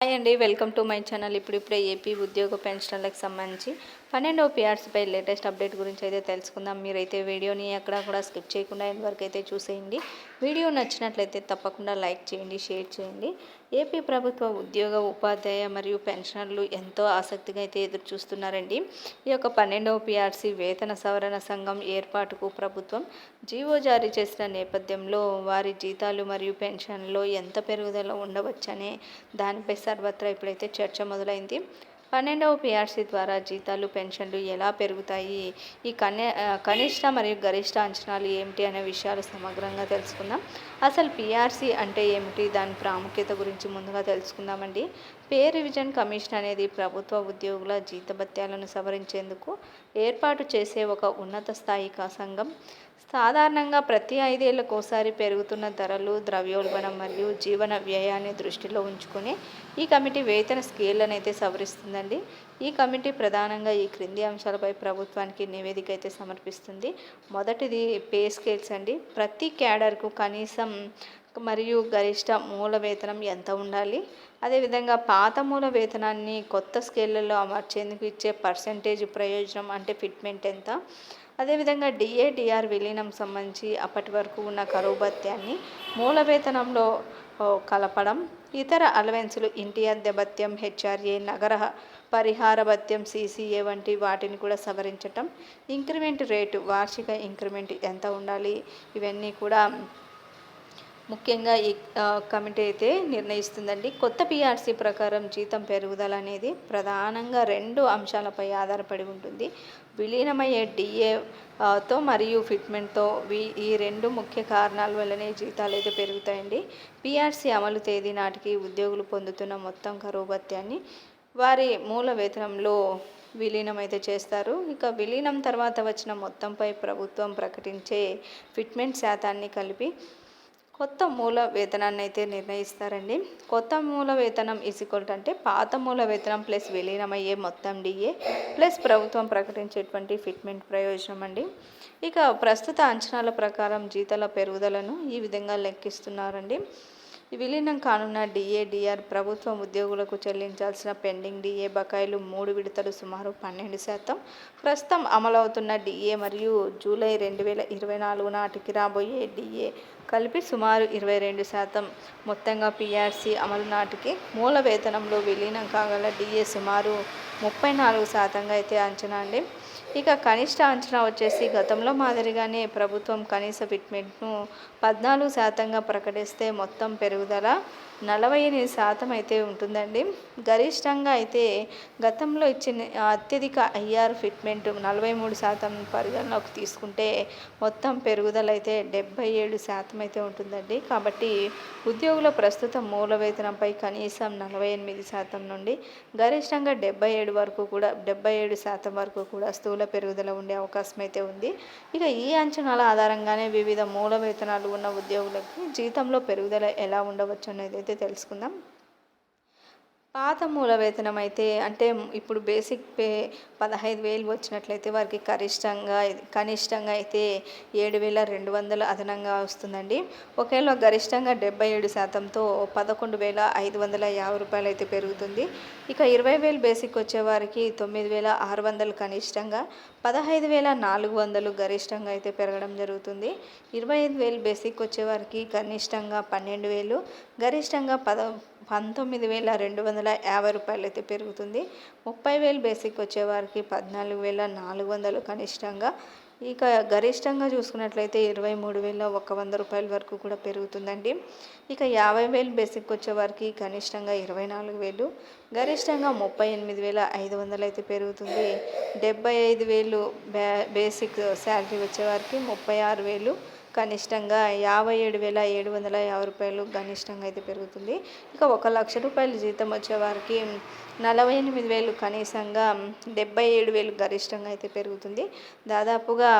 Hi అండి welcome to my channel. ఇప్పుడు ఇప్పుడే ఏపీ ఉద్యోగ పెన్షన్లకు సంబంధించి పన్నెండవ పిఆర్సీపై లేటెస్ట్ అప్డేట్ గురించి అయితే తెలుసుకుందాం. మీరైతే వీడియోని ఎక్కడ కూడా స్కిప్ చేయకుండా వరకు అయితే చూసేయండి. వీడియో నచ్చినట్లయితే తప్పకుండా లైక్ చేయండి షేర్ చేయండి. ఏపీ ప్రభుత్వ ఉద్యోగ ఉపాధ్యాయ మరియు పెన్షనర్లు ఎంతో ఆసక్తిగా అయితే ఎదురు చూస్తున్నారండి. ఈ యొక్క పన్నెండవ పిఆర్సీ వేతన సవరణ సంఘం ఏర్పాటుకు ప్రభుత్వం జీవో జారీ చేసిన నేపథ్యంలో వారి జీతాలు మరియు పెన్షన్లో ఎంత పెరుగుదల ఉండవచ్చనే దానిపై సర్వత్రా ఇప్పుడైతే చర్చ మొదలైంది. పన్నెండవ పిఆర్సీ ద్వారా జీతాలు పెన్షన్లు ఎలా పెరుగుతాయి? ఈ కన్య కనిష్ట మరియు గరిష్ట అంచనాలు ఏమిటి అనే విషయాలు సమగ్రంగా తెలుసుకుందాం. అసలు పిఆర్సీ అంటే ఏమిటి? దాని ప్రాముఖ్యత గురించి ముందుగా తెలుసుకుందామండి. పే రివిజన్ కమిషన్ అనేది ప్రభుత్వ ఉద్యోగుల జీతభత్యాలను సవరించేందుకు ఏర్పాటు చేసే ఒక ఉన్నత స్థాయి సంఘం. సాధారణంగా ప్రతి ఐదేళ్ళకోసారి పెరుగుతున్న ధరలు ద్రవ్యోల్బణం మరియు జీవన వ్యయాన్ని దృష్టిలో ఉంచుకొని ఈ కమిటీ వేతన స్కేళ్ళను అయితే సవరిస్తుందండి. ఈ కమిటీ ప్రధానంగా ఈ క్రింది అంశాలపై ప్రభుత్వానికి నివేదిక అయితే సమర్పిస్తుంది. మొదటిది పే స్కేల్స్ అండి. ప్రతి క్యాడర్కు కనీసం మరియు గరిష్ట మూల వేతనం ఎంత ఉండాలి? అదేవిధంగా పాత మూల వేతనాన్ని కొత్త స్కేళ్ళలో అమర్చేందుకు ఇచ్చే పర్సంటేజ్ ప్రయోజనం అంటే ఫిట్మెంట్ ఎంత? అదేవిధంగా డిఏడిఆర్ విలీనం సంబంధించి అప్పటి వరకు ఉన్న కరువు భత్యాన్ని మూల వేతనంలో కలపడం ఇతర అలవెన్సులు ఇంటి అద్దె భత్యం హెచ్ఆర్ఏ నగర పరిహార భత్యం సీసీఏ వంటి వాటిని కూడా సవరించటం ఇంక్రిమెంట్ రేటు వార్షిక ఇంక్రిమెంట్ ఎంత ఉండాలి ఇవన్నీ కూడా ముఖ్యంగా ఈ కమిటీ అయితే నిర్ణయిస్తుందండి. కొత్త పిఆర్సీ ప్రకారం జీతం పెరుగుదల అనేది ప్రధానంగా రెండు అంశాలపై ఆధారపడి ఉంటుంది. విలీనమయ్యే డిఏతో మరియు ఫిట్మెంట్తో ఈ రెండు ముఖ్య కారణాల వల్లనే జీతాలు అయితే పెరుగుతాయండి. పిఆర్సీ అమలు తేదీ నాటికి ఉద్యోగులు పొందుతున్న మొత్తం కరువు భత్యాన్ని వారి మూల వేతనంలో విలీనం అయితే చేస్తారు. ఇక విలీనం తర్వాత వచ్చిన మొత్తంపై ప్రభుత్వం ప్రకటించే ఫిట్మెంట్ శాతాన్ని కలిపి కొత్త మూల వేతనాన్ని అయితే నిర్ణయిస్తారండి. కొత్త మూల వేతనం ఈక్వల్ అంటే పాత మూల వేతనం ప్లస్ విలీనమయ్యే మొత్తం డిఏ ప్లస్ ప్రభుత్వం ప్రకటించేటువంటి ఫిట్మెంట్ ప్రయోజనం అండి. ఇక ప్రస్తుత అంచనాల ప్రకారం జీతాల పెరుగుదలను ఈ విధంగా లెక్కిస్తున్నారండి. విలీనం కానున్న డిఏడిఆర్ డిఆర్ ప్రభుత్వం ఉద్యోగులకు చెల్లించాల్సిన పెండింగ్ డిఏ బకాయిలు మూడు విడతలు సుమారు పన్నెండు శాతం. ప్రస్తుతం అమలవుతున్న డిఏ మరియు జూలై రెండు వేల ఇరవై నాలుగు నాటికి రాబోయే డిఏ కలిపి సుమారు ఇరవై రెండు శాతం. మొత్తంగా పీఆర్సీ అమలు నాటికి మూల వేతనంలో విలీనం కాగల డిఏ సుమారు ముప్పై నాలుగు శాతంగా అయితే అంచనా అండి. ఇక కనిష్ట అంచనా వచ్చేసి గతంలో మాదిరిగానే ప్రభుత్వం కనీస ఫిట్మెంట్ను పద్నాలుగు శాతంగా ప్రకటిస్తే మొత్తం పెరుగు పెరుగుదల నలభై ఎనిమిది శాతం అయితే ఉంటుందండి. గరిష్టంగా అయితే గతంలో ఇచ్చిన అత్యధిక ఐఆర్ ఫిట్మెంట్ నలభై మూడు శాతం పరిగణలోకి తీసుకుంటే మొత్తం పెరుగుదల అయితే డెబ్బై ఏడు శాతం అయితే ఉంటుందండి. కాబట్టి ఉద్యోగుల ప్రస్తుత మూల వేతనంపై కనీసం నలభై ఎనిమిది శాతం నుండి గరిష్టంగా డెబ్బై ఏడు వరకు కూడా డెబ్బై ఏడు శాతం వరకు కూడా స్థూల పెరుగుదల ఉండే అవకాశం అయితే ఉంది. ఇక ఈ అంచనాల ఆధారంగానే వివిధ మూల వేతనాలు ఉన్న ఉద్యోగులకి జీతంలో పెరుగుదల ఎలా ఉండవచ్చు అనేది అయితే తెలుసుకుందాం. పాత మూల వేతనం అయితే అంటే ఇప్పుడు బేసిక్ పే పదహైదు వేలు వచ్చినట్లయితే వారికి గరిష్టంగా కనిష్టంగా అయితే ఏడు వేల రెండు వందలు అదనంగా వస్తుందండి. ఒకవేళ గరిష్టంగా డెబ్బై ఏడు శాతంతో పదకొండు వేల ఐదు వందల యాభై రూపాయలు అయితే పెరుగుతుంది. ఇక ఇరవై వేలు బేసిక్ వచ్చేవారికి తొమ్మిది వేల ఆరు వందలు కనిష్టంగా పదహైదు వేల నాలుగు వందలు గరిష్టంగా అయితే పెరగడం జరుగుతుంది. ఇరవై ఐదు వేలు బేసిక్ వచ్చేవారికి కనిష్టంగా పన్నెండు వేలు గరిష్టంగా పద పంతొమ్మిది వేల రెండు వందల యాభై రూపాయలు అయితే పెరుగుతుంది. ముప్పై వేలు బేసిక్ వచ్చేవారికి పద్నాలుగు వేల నాలుగు వందలు కనిష్టంగా. ఇక గరిష్టంగా చూసుకున్నట్లయితే ఇరవై మూడు వేల ఒక వంద రూపాయల వరకు కూడా పెరుగుతుందండి. ఇక యాభై వేలు బేసిక్ వచ్చేవారికి కనిష్టంగా ఇరవై నాలుగు వేలు. గరిష్టంగా ముప్పై ఎనిమిది వేల ఐదు వందలు అయితే పెరుగుతుంది. డెబ్బై ఐదు వేలు బేసిక్ శాలరీ వచ్చేవారికి ముప్పై ఆరు వేలు. కనిష్టంగా యాభై ఏడు వేల ఏడు వందల యాభై రూపాయలు కనిష్టంగా అయితే పెరుగుతుంది. ఇక ఒక లక్ష రూపాయలు జీతం వచ్చేవారికి నలభై ఎనిమిది వేలు కనీసంగా డెబ్బై ఏడు వేలు గరిష్టంగా అయితే పెరుగుతుంది. దాదాపుగా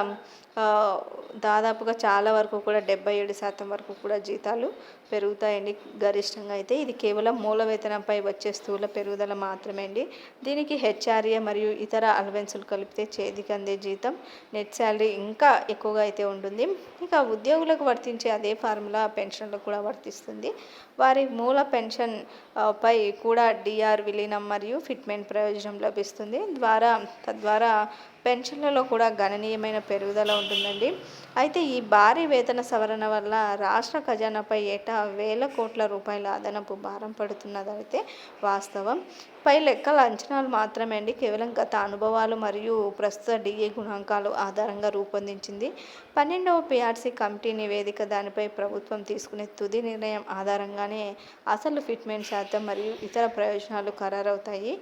దాదాపుగా చాలా వరకు కూడా డెబ్బై ఏడు శాతం వరకు కూడా జీతాలు పెరుగుతాయండి. గరిష్టంగా అయితే ఇది కేవలం మూల వేతనంపై వచ్చే స్థూల పెరుగుదల మాత్రమే అండి. దీనికి హెచ్ఆర్ఏ మరియు ఇతర అలవెన్సులు కలిపితే చేతికి అందే జీతం నెట్ శాలరీ ఇంకా ఎక్కువగా అయితే ఉంటుంది. ఇక ఉద్యోగులకు వర్తించే అదే ఫార్ములా పెన్షన్లకు కూడా వర్తిస్తుంది. వారి మూల పెన్షన్ పై కూడా డిఆర్ విలీనం మరియు ఫిట్మెంట్ ప్రయోజనం లభిస్తుంది. ద్వారా తద్వారా పెన్షన్లలో కూడా గణనీయమైన పెరుగుదల ఉంటుందండి. అయితే ఈ భారీ వేతన సవరణ వల్ల రాష్ట్ర ఖజానాపై ఏటా వేల కోట్ల రూపాయల అదనపు భారం పడుతున్నదైతే వాస్తవం. పై లెక్కల అంచనాలు మాత్రమే అండి. కేవలం గత అనుభవాలు మరియు ప్రస్తుత డిఏ గుణాంకాలు ఆధారంగా రూపొందించింది. పన్నెండవ పిఆర్సీ కమిటీ నివేదిక దానిపై ప్రభుత్వం తీసుకునే తుది నిర్ణయం ఆధారంగానే అసలు ఫిట్మెంట్ శాతం మరియు ఇతర ప్రయోజనాలు ఖరారవుతాయి.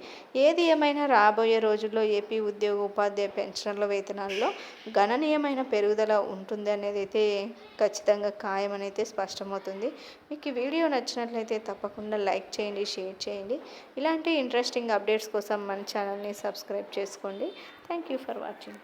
ఏది ఏమైనా రాబోయే రోజుల్లో ఏపీ ఉద్యోగ ఉపాధ్యాయ పెన్షన్ల వేతనాల్లో గణనీయమైన పెరుగుదల ఉంటుంది అనేది అయితే ఖచ్చితంగా ఖాయమనైతే స్పష్టమవుతుంది. మీకు ఈ వీడియో నచ్చినట్లయితే తప్పకుండా లైక్ చేయండి షేర్ చేయండి. ఇలాంటి ఇంట్రెస్టింగ్ అప్డేట్స్ కోసం మన ఛానల్ని సబ్స్క్రైబ్ చేసుకోండి. Thank you for watching